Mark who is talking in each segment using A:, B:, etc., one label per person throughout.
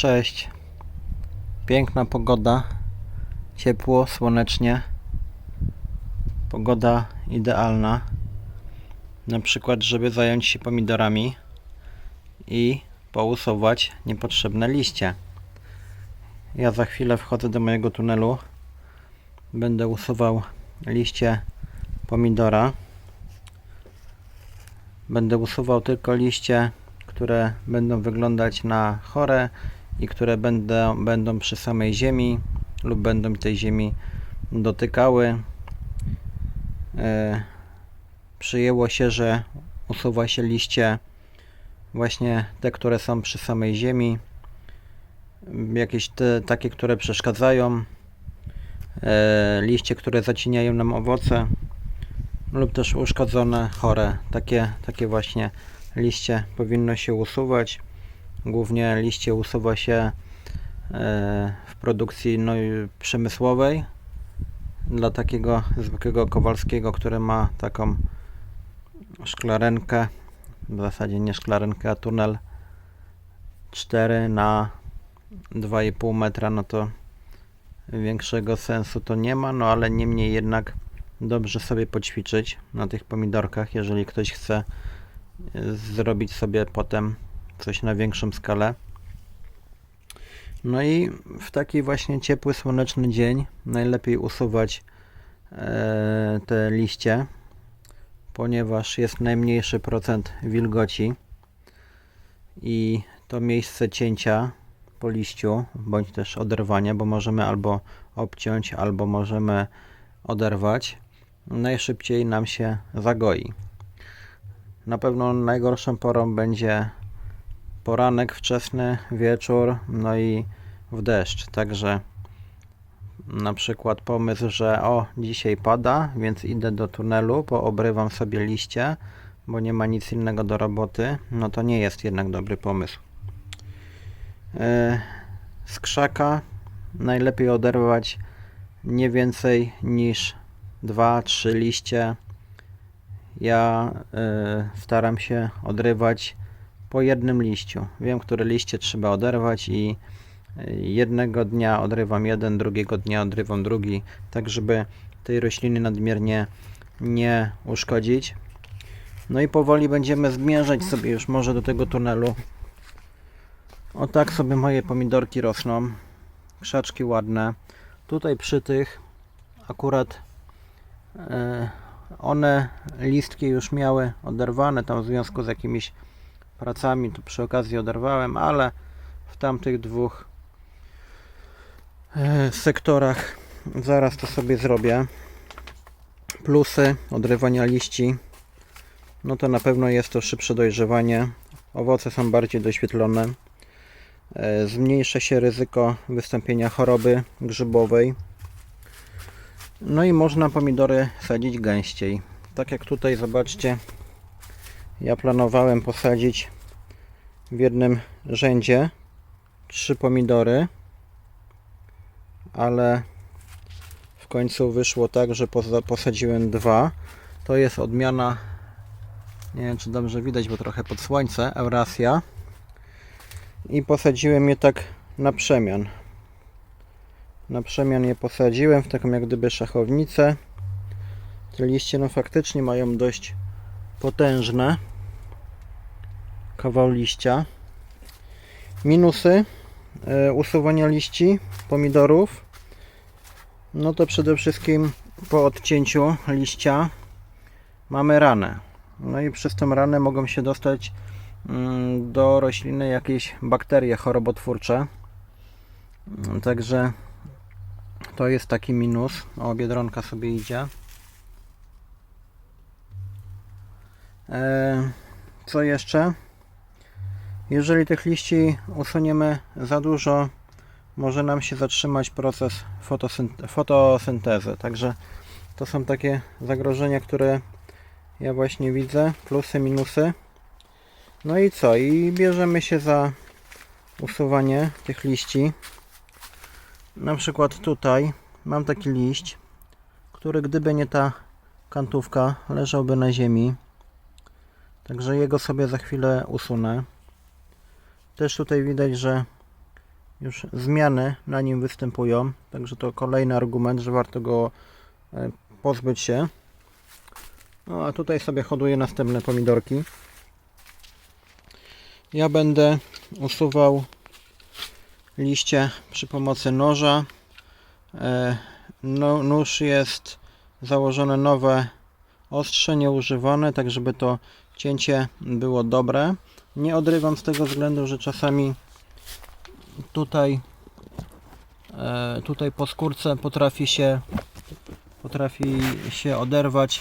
A: Cześć. Piękna pogoda. Ciepło, słonecznie. Pogoda idealna. Na przykład, żeby zająć się pomidorami i pousuwać niepotrzebne liście. Ja za chwilę wchodzę do mojego tunelu. Będę usuwał liście pomidora. Będę usuwał tylko liście, które będą wyglądać na chore i które będą, będą przy samej ziemi lub będą tej ziemi dotykały. E, przyjęło się, że usuwa się liście właśnie te, które są przy samej ziemi, jakieś te, takie, które przeszkadzają, e, liście, które zaciniają nam owoce lub też uszkodzone, chore. Takie, takie właśnie liście powinno się usuwać. Głównie liście usuwa się e, w produkcji no, przemysłowej dla takiego zwykłego Kowalskiego, który ma taką szklarenkę, w zasadzie nie szklarenkę, a tunel 4 na 2,5 metra, no to większego sensu to nie ma, no ale niemniej jednak dobrze sobie poćwiczyć na tych pomidorkach, jeżeli ktoś chce e, zrobić sobie potem coś na większą skalę. No i w taki właśnie ciepły, słoneczny dzień najlepiej usuwać e, te liście, ponieważ jest najmniejszy procent wilgoci i to miejsce cięcia po liściu, bądź też oderwania, bo możemy albo obciąć, albo możemy oderwać, najszybciej nam się zagoi. Na pewno najgorszą porą będzie poranek wczesny, wieczór, no i w deszcz. Także na przykład pomysł, że o, dzisiaj pada, więc idę do tunelu, poobrywam sobie liście, bo nie ma nic innego do roboty, no to nie jest jednak dobry pomysł. E, Z krzaka najlepiej oderwać nie więcej niż 2-3 liście. Ja y, staram się odrywać po jednym liściu. Wiem, które liście trzeba oderwać i y, jednego dnia odrywam jeden, drugiego dnia odrywam drugi, tak żeby tej rośliny nadmiernie nie uszkodzić. No i powoli będziemy zmierzać sobie już może do tego tunelu. O tak sobie moje pomidorki rosną. Krzaczki ładne. Tutaj przy tych akurat e, one listki już miały oderwane tam w związku z jakimiś pracami, to przy okazji oderwałem, ale w tamtych dwóch e, sektorach zaraz to sobie zrobię. Plusy odrywania liści, no to na pewno jest to szybsze dojrzewanie. Owoce są bardziej doświetlone. E, Zmniejsza się ryzyko wystąpienia choroby grzybowej. No i można pomidory sadzić gęściej. Tak jak tutaj zobaczcie, ja planowałem posadzić w jednym rzędzie trzy pomidory, ale w końcu wyszło tak, że posadziłem dwa. To jest odmiana, nie wiem czy dobrze widać, bo trochę pod słońce, Eurasia. I posadziłem je tak na przemian. Na przemian je posadziłem w taką jak gdyby szachownicę. Te liście no faktycznie mają dość potężne kawał liścia. Minusy e, usuwania liści pomidorów. No to przede wszystkim po odcięciu liścia mamy ranę. No i przez tą ranę mogą się dostać mm, do rośliny jakieś bakterie chorobotwórcze. Także to jest taki minus. O, biedronka sobie idzie. E, Co jeszcze? Jeżeli tych liści usuniemy za dużo, może nam się zatrzymać proces fotosynte- fotosyntezy. Także to są takie zagrożenia, które ja właśnie widzę. Plusy, minusy. No i co? I bierzemy się za usuwanie tych liści. Na przykład tutaj mam taki liść, który gdyby nie ta kantówka leżałby na ziemi. Także jego sobie za chwilę usunę. Też tutaj widać, że już zmiany na nim występują. Także to kolejny argument, że warto go e, pozbyć się. No a tutaj sobie hoduję następne pomidorki. Ja będę usuwał liście przy pomocy noża. E, No, nóż jest założone nowe ostrze, nieużywane, tak żeby to cięcie było dobre. Nie odrywam z tego względu, że czasami tutaj e, tutaj po skórce potrafi się potrafi się oderwać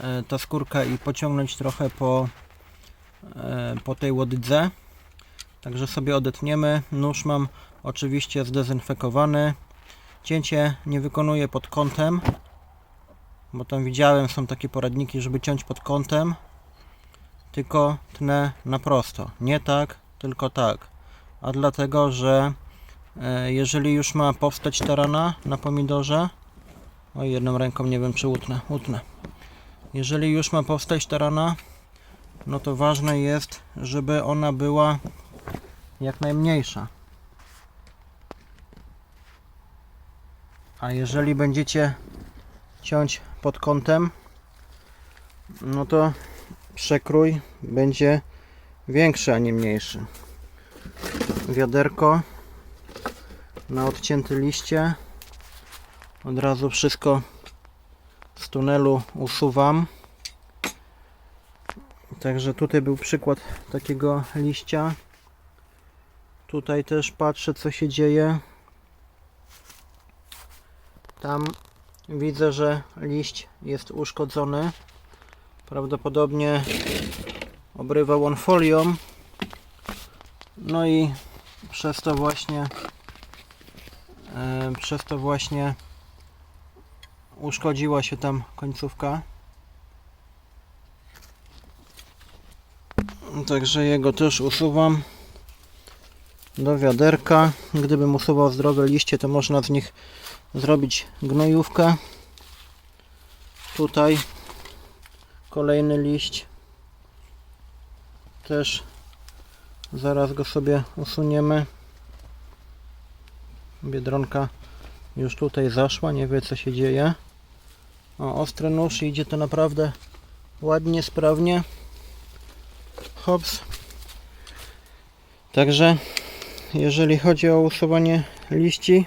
A: e, ta skórka i pociągnąć trochę po, e, po tej łodydze. Także sobie odetniemy. Nóż mam oczywiście zdezynfekowany. Cięcie nie wykonuję pod kątem, bo tam widziałem, są takie poradniki, żeby ciąć pod kątem, tylko tnę na prosto. Nie tak, tylko tak. A dlatego, że e, jeżeli już ma powstać ta rana na pomidorze, o jedną ręką nie wiem czy utnę, utnę. Jeżeli już ma powstać ta rana, no to ważne jest, żeby ona była jak najmniejsza. A jeżeli będziecie ciąć pod kątem, no to przekrój będzie większy, a nie mniejszy. Wiaderko na odcięte liście. Od razu wszystko z tunelu usuwam. Także tutaj był przykład takiego liścia. Tutaj też patrzę co się dzieje. Tam widzę, że liść jest uszkodzony. Prawdopodobnie obrywał on folią. No i przez to właśnie e, przez to właśnie uszkodziła się tam końcówka. Także jego też usuwam do wiaderka. Gdybym usuwał zdrowe liście, to można z nich zrobić gnojówkę. Tutaj kolejny liść. Też zaraz go sobie usuniemy. Biedronka już tutaj zaszła, nie wie co się dzieje. O, ostry nóż idzie to naprawdę ładnie, sprawnie. Hops. Także jeżeli chodzi o usuwanie liści,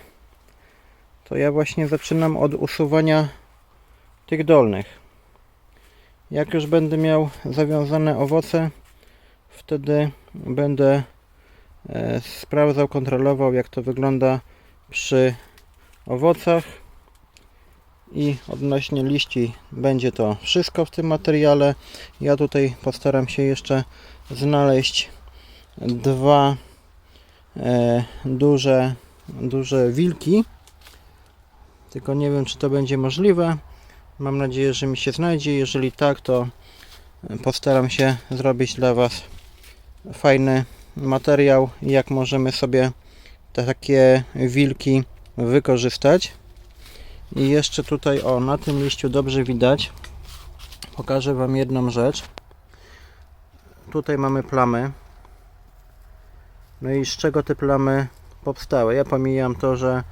A: to ja właśnie zaczynam od usuwania tych dolnych. Jak już będę miał zawiązane owoce, wtedy będę e, sprawdzał, kontrolował jak to wygląda przy owocach i odnośnie liści będzie to wszystko w tym materiale. Ja tutaj postaram się jeszcze znaleźć dwa e, duże, duże wilki. Tylko nie wiem, czy to będzie możliwe. Mam nadzieję, że mi się znajdzie. Jeżeli tak, to postaram się zrobić dla Was fajny materiał, jak możemy sobie te takie wilki wykorzystać. I jeszcze tutaj, o, na tym liściu dobrze widać. Pokażę Wam jedną rzecz. Tutaj mamy plamy. No i z czego te plamy powstały? Ja pomijam to, że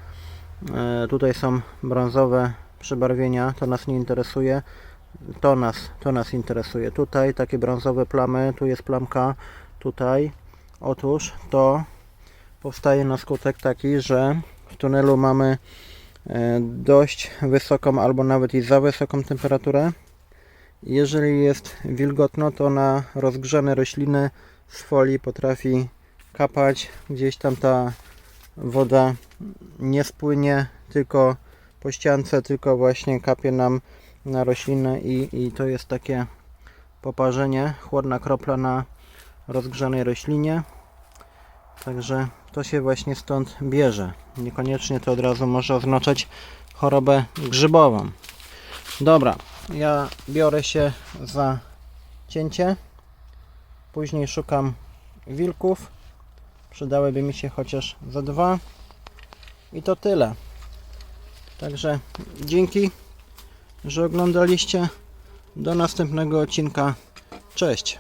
A: e, tutaj są brązowe przybarwienia, to nas nie interesuje. To nas, to nas interesuje. Tutaj takie brązowe plamy, tu jest plamka, tutaj. Otóż to powstaje na skutek taki, że w tunelu mamy e, dość wysoką albo nawet i za wysoką temperaturę. Jeżeli jest wilgotno, to na rozgrzane rośliny z folii potrafi kapać. Gdzieś tam ta woda nie spłynie, tylko po ściance, tylko właśnie kapie nam na roślinę i, i to jest takie poparzenie, chłodna kropla na rozgrzanej roślinie. Także to się właśnie stąd bierze. Niekoniecznie to od razu może oznaczać chorobę grzybową. Dobra, ja biorę się za cięcie. Później szukam wilków. Przydałyby mi się chociaż za dwa. I to tyle. Także dzięki, że oglądaliście. Do następnego odcinka. Cześć.